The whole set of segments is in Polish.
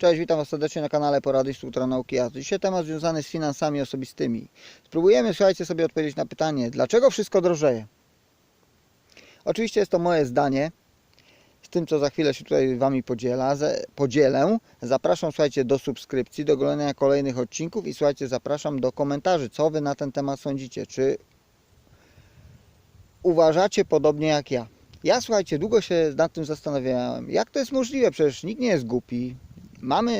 Cześć, witam Was serdecznie na kanale Porady Instruktora Nauki Jazdy. Dzisiaj temat związany z finansami osobistymi. Spróbujemy, słuchajcie, sobie odpowiedzieć na pytanie, dlaczego wszystko drożeje? Oczywiście jest to moje zdanie, z tym co za chwilę się tutaj Wami podziela, podzielę. Zapraszam, słuchajcie, do subskrypcji, do oglądania kolejnych odcinków i słuchajcie, zapraszam do komentarzy, co Wy na ten temat sądzicie. Czy uważacie podobnie jak ja? Ja, słuchajcie, długo się nad tym zastanawiałem, jak to jest możliwe, przecież nikt nie jest głupi. Mamy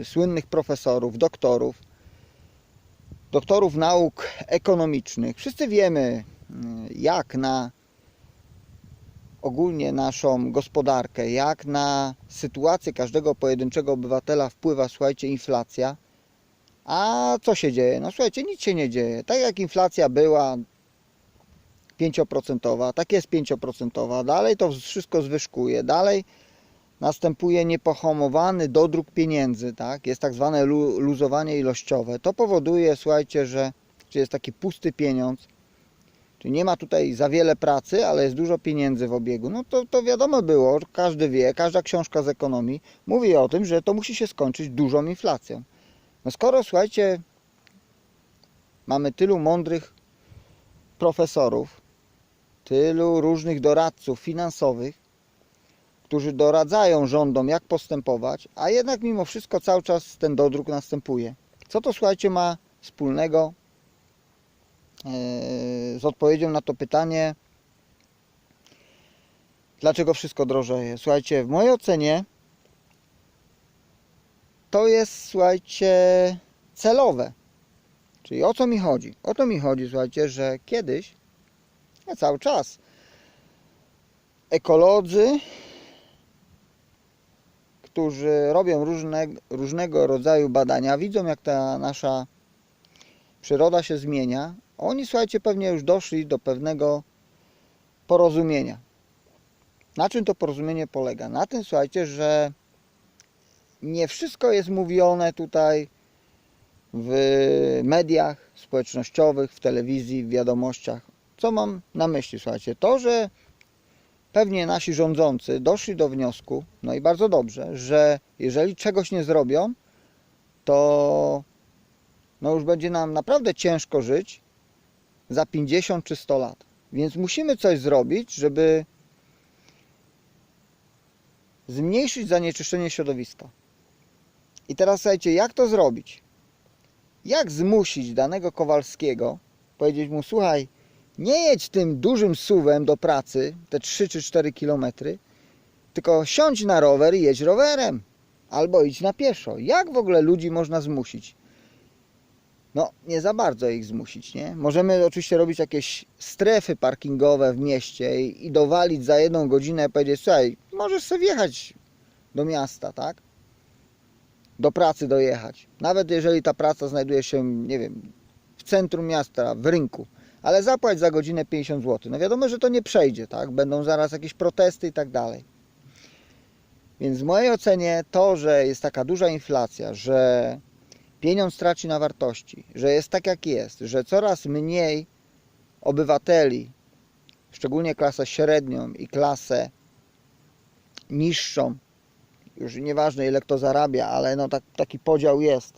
y, słynnych profesorów, doktorów, doktorów nauk ekonomicznych. Wszyscy wiemy, y, jak na ogólnie naszą gospodarkę, jak na sytuację każdego pojedynczego obywatela wpływa, słuchajcie, inflacja. A co się dzieje? No słuchajcie, nic się nie dzieje. Tak jak inflacja była 5%, tak jest 5%, dalej to wszystko zwyżkuje, dalej następuje niepohamowany dodruk pieniędzy, tak? Jest tak zwane lu- luzowanie ilościowe. To powoduje, słuchajcie, że jest taki pusty pieniądz, czyli nie ma tutaj za wiele pracy, ale jest dużo pieniędzy w obiegu. No to, to wiadomo było, każdy wie, każda książka z ekonomii mówi o tym, że to musi się skończyć dużą inflacją. No skoro, słuchajcie, mamy tylu mądrych profesorów, tylu różnych doradców finansowych, którzy doradzają rządom, jak postępować, a jednak mimo wszystko cały czas ten dodruk następuje. Co to, słuchajcie, ma wspólnego e, z odpowiedzią na to pytanie, dlaczego wszystko drożeje? Słuchajcie, w mojej ocenie to jest, słuchajcie, celowe. Czyli o co mi chodzi? O to mi chodzi, słuchajcie, że kiedyś, a cały czas, ekolodzy, którzy robią różne, różnego rodzaju badania, widzą jak ta nasza przyroda się zmienia. Oni, słuchajcie, pewnie już doszli do pewnego porozumienia. Na czym to porozumienie polega? Na tym, słuchajcie, że nie wszystko jest mówione tutaj w mediach społecznościowych, w telewizji, w wiadomościach. Co mam na myśli, słuchajcie? To, że pewnie nasi rządzący doszli do wniosku, no i bardzo dobrze, że jeżeli czegoś nie zrobią, to no już będzie nam naprawdę ciężko żyć za 50 czy 100 lat. Więc musimy coś zrobić, żeby zmniejszyć zanieczyszczenie środowiska. I teraz słuchajcie, jak to zrobić? Jak zmusić danego Kowalskiego, powiedzieć mu, słuchaj, nie jedź tym dużym suwem do pracy, te 3 czy 4 kilometry, tylko siądź na rower i jedź rowerem. Albo idź na pieszo. Jak w ogóle ludzi można zmusić? No, nie za bardzo ich zmusić, nie? Możemy oczywiście robić jakieś strefy parkingowe w mieście i, dowalić za jedną godzinę i powiedzieć, słuchaj, możesz sobie wjechać do miasta, tak? Do pracy dojechać. Nawet jeżeli ta praca znajduje się, nie wiem, w centrum miasta, w rynku ale zapłać za godzinę 50 zł. No wiadomo, że to nie przejdzie, tak? Będą zaraz jakieś protesty i tak dalej. Więc w mojej ocenie to, że jest taka duża inflacja, że pieniądz traci na wartości, że jest tak jak jest, że coraz mniej obywateli, szczególnie klasę średnią i klasę niższą, już nieważne ile kto zarabia, ale no tak, taki podział jest,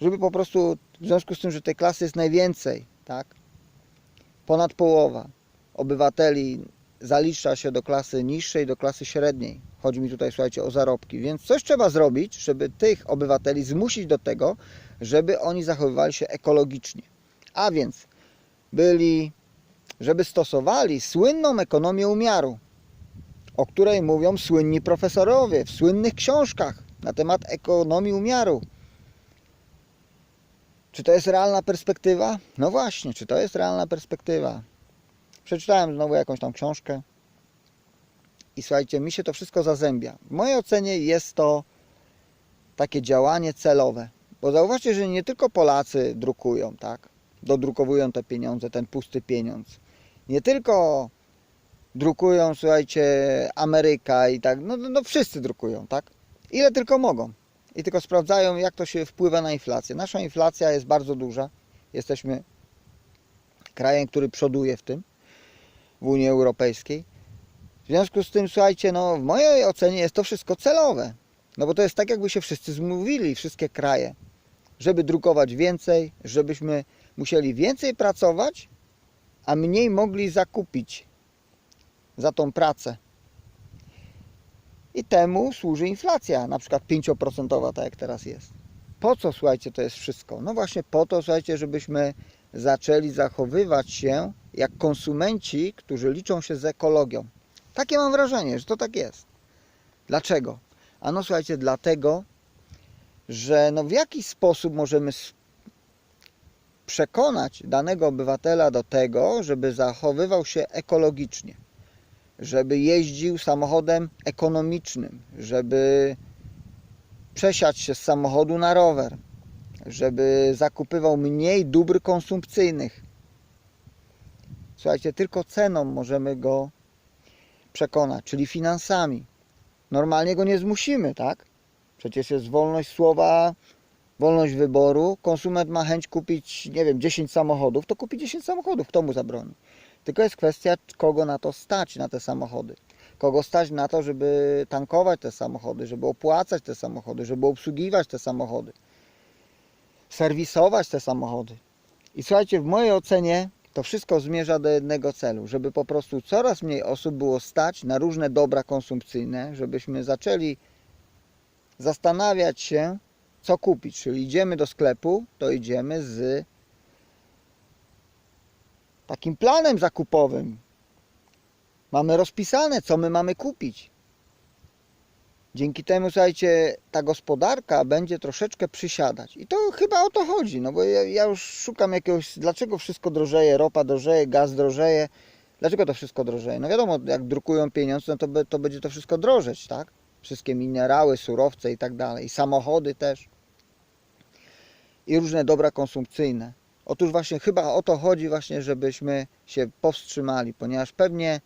żeby po prostu w związku z tym, że tej klasy jest najwięcej, tak? Ponad połowa obywateli zalicza się do klasy niższej, do klasy średniej. Chodzi mi tutaj, słuchajcie, o zarobki. Więc coś trzeba zrobić, żeby tych obywateli zmusić do tego, żeby oni zachowywali się ekologicznie. A więc byli, żeby stosowali słynną ekonomię umiaru, o której mówią słynni profesorowie w słynnych książkach na temat ekonomii umiaru. Czy to jest realna perspektywa? No właśnie, czy to jest realna perspektywa? Przeczytałem znowu jakąś tam książkę i słuchajcie, mi się to wszystko zazębia. W mojej ocenie jest to takie działanie celowe. Bo zauważcie, że nie tylko Polacy drukują, tak? Dodrukowują te pieniądze, ten pusty pieniądz. Nie tylko drukują, słuchajcie, Ameryka i tak, no, no, no wszyscy drukują, tak? Ile tylko mogą i tylko sprawdzają, jak to się wpływa na inflację. Nasza inflacja jest bardzo duża. Jesteśmy krajem, który przoduje w tym, w Unii Europejskiej. W związku z tym, słuchajcie, no, w mojej ocenie jest to wszystko celowe. No bo to jest tak, jakby się wszyscy zmówili, wszystkie kraje, żeby drukować więcej, żebyśmy musieli więcej pracować, a mniej mogli zakupić za tą pracę. I temu służy inflacja, na przykład 5% tak jak teraz jest. Po co, słuchajcie, to jest wszystko? No właśnie po to, słuchajcie, żebyśmy zaczęli zachowywać się jak konsumenci, którzy liczą się z ekologią. Takie mam wrażenie, że to tak jest. Dlaczego? Ano słuchajcie, dlatego, że no w jaki sposób możemy przekonać danego obywatela do tego, żeby zachowywał się ekologicznie, żeby jeździł samochodem ekonomicznym, żeby przesiać się z samochodu na rower, żeby zakupywał mniej dóbr konsumpcyjnych. Słuchajcie, tylko ceną możemy go przekonać, czyli finansami. Normalnie go nie zmusimy, tak? Przecież jest wolność słowa, wolność wyboru. Konsument ma chęć kupić, nie wiem, 10 samochodów, to kupi 10 samochodów. Kto mu zabroni? Tylko jest kwestia, kogo na to stać, na te samochody. Kogo stać na to, żeby tankować te samochody, żeby opłacać te samochody, żeby obsługiwać te samochody, serwisować te samochody. I słuchajcie, w mojej ocenie to wszystko zmierza do jednego celu, żeby po prostu coraz mniej osób było stać na różne dobra konsumpcyjne, żebyśmy zaczęli zastanawiać się, co kupić. Czyli idziemy do sklepu, to idziemy z takim planem zakupowym. Mamy rozpisane, co my mamy kupić. Dzięki temu, słuchajcie, ta gospodarka będzie troszeczkę przysiadać. I to chyba o to chodzi, no bo ja, ja już szukam jakiegoś, dlaczego wszystko drożeje, ropa drożeje, gaz drożeje. Dlaczego to wszystko drożeje? No wiadomo, jak drukują pieniądze, no to, be- to będzie to wszystko drożeć, tak? Wszystkie minerały, surowce i tak dalej. I samochody też. I różne dobra konsumpcyjne. Otóż właśnie chyba o to chodzi właśnie, żebyśmy się powstrzymali, ponieważ pewnie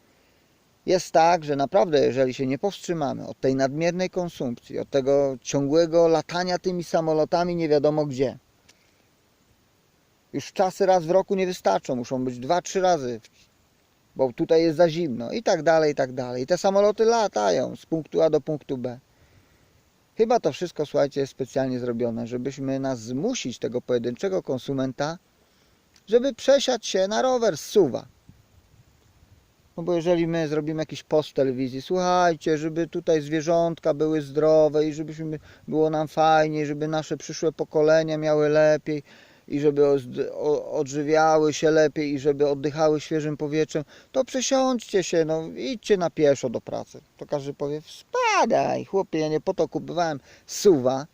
jest tak, że naprawdę jeżeli się nie powstrzymamy od tej nadmiernej konsumpcji, od tego ciągłego latania tymi samolotami nie wiadomo gdzie. Już czasy raz w roku nie wystarczą, muszą być dwa, trzy razy, bo tutaj jest za zimno i tak dalej, i tak dalej. I te samoloty latają z punktu A do punktu B. Chyba to wszystko, słuchajcie, jest specjalnie zrobione, żebyśmy nas zmusić, tego pojedynczego konsumenta, żeby przesiać się na rower z suwa. No bo jeżeli my zrobimy jakiś post w telewizji, słuchajcie, żeby tutaj zwierzątka były zdrowe i żebyśmy było nam fajnie, żeby nasze przyszłe pokolenia miały lepiej i żeby odżywiały się lepiej i żeby oddychały świeżym powietrzem, to przesiądźcie się, no idźcie na pieszo do pracy. To każdy powie, spadaj, chłopie, ja nie po to kupowałem suwa,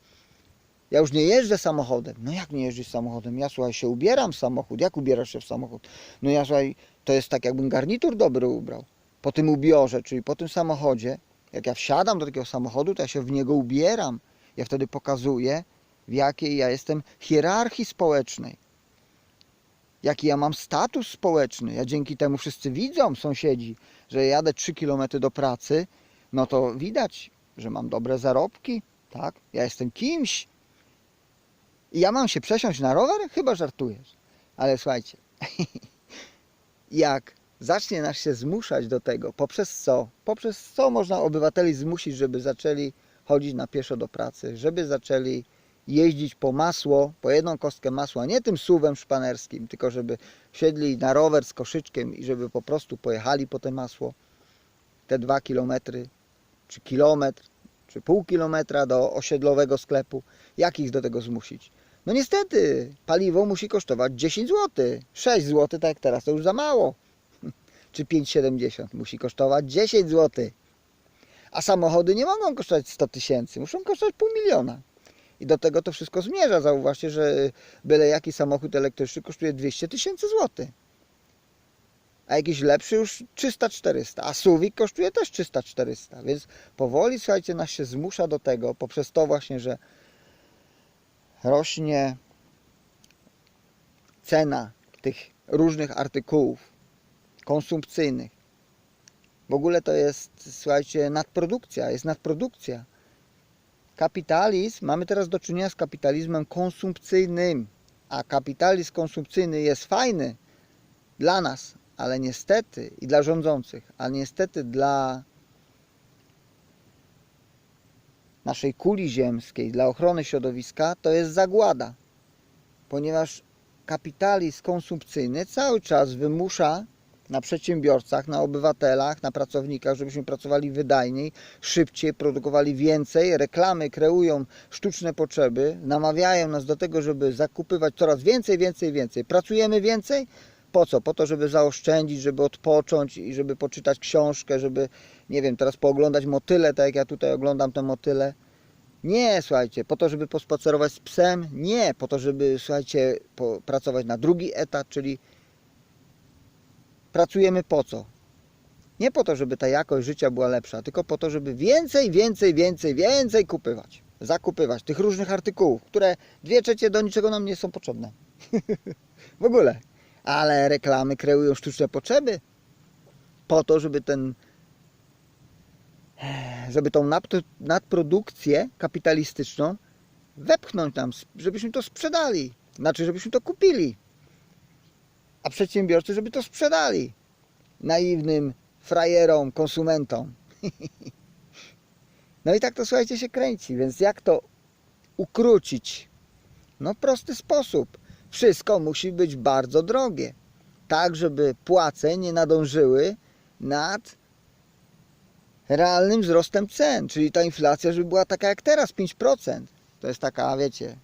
ja już nie jeżdżę samochodem. No jak nie jeździsz samochodem? Ja słuchaj, się ubieram w samochód. Jak ubierasz się w samochód? No ja słuchaj, to jest tak jakbym garnitur dobry ubrał. Po tym ubiorze, czyli po tym samochodzie, jak ja wsiadam do takiego samochodu, to ja się w niego ubieram. Ja wtedy pokazuję, w jakiej ja jestem hierarchii społecznej. Jaki ja mam status społeczny. Ja dzięki temu wszyscy widzą, sąsiedzi, że jadę 3 km do pracy, no to widać, że mam dobre zarobki, tak? Ja jestem kimś, i ja mam się przesiąść na rower? Chyba żartujesz. Ale słuchajcie, jak zacznie nas się zmuszać do tego, poprzez co? Poprzez co można obywateli zmusić, żeby zaczęli chodzić na pieszo do pracy, żeby zaczęli jeździć po masło, po jedną kostkę masła, nie tym suwem szpanerskim, tylko żeby siedli na rower z koszyczkiem i żeby po prostu pojechali po te masło, te dwa kilometry, czy kilometr, czy pół kilometra do osiedlowego sklepu. Jak ich do tego zmusić? No niestety, paliwo musi kosztować 10 zł. 6 zł, tak jak teraz, to już za mało. Czy 5,70 musi kosztować 10 zł. A samochody nie mogą kosztować 100 tysięcy, muszą kosztować pół miliona. I do tego to wszystko zmierza. Zauważcie, że byle jaki samochód elektryczny kosztuje 200 tysięcy złotych. A jakiś lepszy już 300-400. A suwik kosztuje też 300-400. Więc powoli, słuchajcie, nas się zmusza do tego, poprzez to właśnie, że rośnie cena tych różnych artykułów konsumpcyjnych. W ogóle to jest, słuchajcie, nadprodukcja, jest nadprodukcja. Kapitalizm, mamy teraz do czynienia z kapitalizmem konsumpcyjnym, a kapitalizm konsumpcyjny jest fajny dla nas, ale niestety i dla rządzących, ale niestety dla naszej kuli ziemskiej, dla ochrony środowiska, to jest zagłada. Ponieważ kapitalizm konsumpcyjny cały czas wymusza na przedsiębiorcach, na obywatelach, na pracownikach, żebyśmy pracowali wydajniej, szybciej, produkowali więcej. Reklamy kreują sztuczne potrzeby, namawiają nas do tego, żeby zakupywać coraz więcej, więcej, więcej. Pracujemy więcej? Po co? Po to, żeby zaoszczędzić, żeby odpocząć i żeby poczytać książkę, żeby, nie wiem, teraz pooglądać motyle, tak jak ja tutaj oglądam te motyle. Nie, słuchajcie, po to, żeby pospacerować z psem, nie, po to, żeby, słuchajcie, pracować na drugi etat, czyli pracujemy po co? Nie po to, żeby ta jakość życia była lepsza, tylko po to, żeby więcej, więcej, więcej, więcej kupywać. Zakupywać tych różnych artykułów, które dwie trzecie do niczego nam nie są potrzebne. w ogóle. Ale reklamy kreują sztuczne potrzeby po to, żeby ten żeby tą nadpro- nadprodukcję kapitalistyczną wepchnąć nam, żebyśmy to sprzedali. Znaczy, żebyśmy to kupili. A przedsiębiorcy, żeby to sprzedali naiwnym frajerom, konsumentom. No i tak to słuchajcie się kręci, więc jak to ukrócić? No prosty sposób. Wszystko musi być bardzo drogie. Tak, żeby płace nie nadążyły nad realnym wzrostem cen, czyli ta inflacja, żeby była taka jak teraz, 5%. To jest taka, wiecie,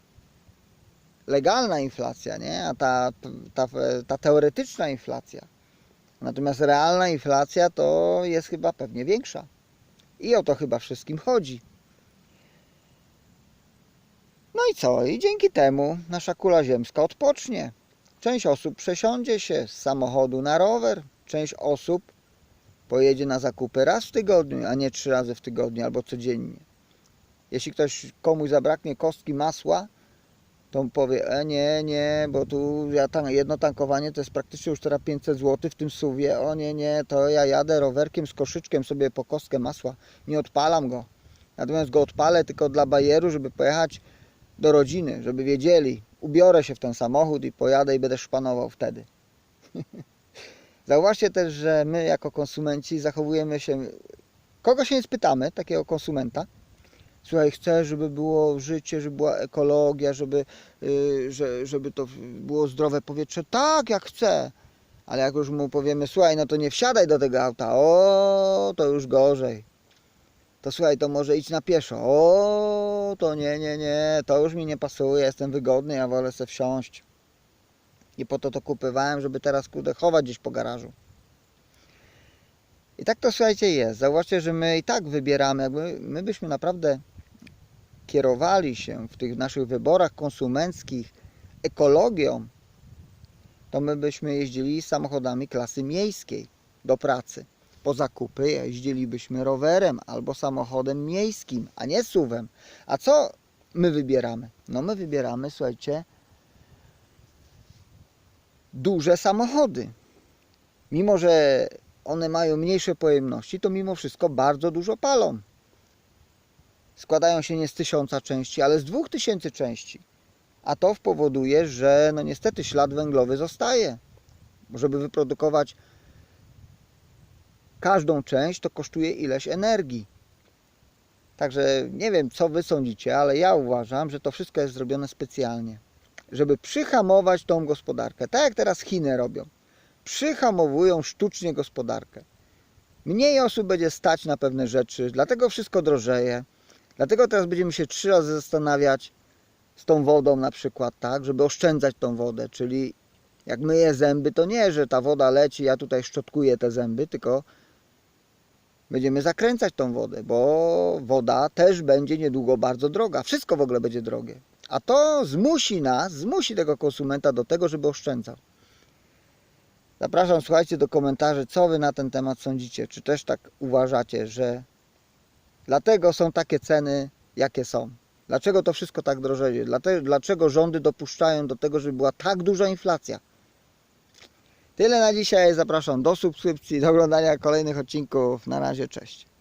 legalna inflacja, nie? A ta, ta, ta teoretyczna inflacja. Natomiast realna inflacja to jest chyba pewnie większa. I o to chyba wszystkim chodzi. No i co? I dzięki temu nasza kula ziemska odpocznie. Część osób przesiądzie się z samochodu na rower, część osób pojedzie na zakupy raz w tygodniu, a nie trzy razy w tygodniu albo codziennie. Jeśli ktoś komuś zabraknie kostki masła, to powie, e nie, nie, bo tu ja tam, jedno tankowanie to jest praktycznie już teraz 500 zł w tym suwie, o nie, nie, to ja jadę rowerkiem z koszyczkiem sobie po kostkę masła, nie odpalam go. Natomiast go odpalę tylko dla bajeru, żeby pojechać do rodziny, żeby wiedzieli, ubiorę się w ten samochód i pojadę i będę szpanował wtedy. Zauważcie też, że my jako konsumenci zachowujemy się. Kogo się nie spytamy, takiego konsumenta? Słuchaj, chcę, żeby było życie, żeby była ekologia, żeby, yy, że, żeby to było zdrowe powietrze. Tak, jak chcę. Ale jak już mu powiemy, słuchaj, no to nie wsiadaj do tego auta. O, to już gorzej. To słuchaj, to może idź na pieszo. O, to nie, nie, nie, to już mi nie pasuje, jestem wygodny, ja wolę sobie wsiąść. I po to to kupywałem, żeby teraz kurde chować gdzieś po garażu. I tak to słuchajcie jest. Zauważcie, że my i tak wybieramy, jakby my byśmy naprawdę kierowali się w tych naszych wyborach konsumenckich ekologią, to my byśmy jeździli samochodami klasy miejskiej do pracy. Po zakupy jeździlibyśmy rowerem albo samochodem miejskim, a nie suwem. A co my wybieramy? No my wybieramy, słuchajcie, duże samochody. Mimo, że one mają mniejsze pojemności, to mimo wszystko bardzo dużo palą. Składają się nie z tysiąca części, ale z dwóch tysięcy części. A to powoduje, że no niestety ślad węglowy zostaje. Żeby wyprodukować każdą część, to kosztuje ileś energii. Także nie wiem, co wy sądzicie, ale ja uważam, że to wszystko jest zrobione specjalnie żeby przyhamować tą gospodarkę. Tak jak teraz Chiny robią. Przyhamowują sztucznie gospodarkę. Mniej osób będzie stać na pewne rzeczy, dlatego wszystko drożeje. Dlatego teraz będziemy się trzy razy zastanawiać z tą wodą na przykład, tak, żeby oszczędzać tą wodę, czyli jak myję zęby, to nie, że ta woda leci, ja tutaj szczotkuję te zęby, tylko będziemy zakręcać tą wodę, bo woda też będzie niedługo bardzo droga. Wszystko w ogóle będzie drogie. A to zmusi nas, zmusi tego konsumenta do tego, żeby oszczędzał. Zapraszam, słuchajcie do komentarzy, co wy na ten temat sądzicie. Czy też tak uważacie, że dlatego są takie ceny, jakie są? Dlaczego to wszystko tak drożeje? Dlaczego rządy dopuszczają do tego, żeby była tak duża inflacja? Tyle na dzisiaj. Zapraszam do subskrypcji, do oglądania kolejnych odcinków. Na razie, cześć.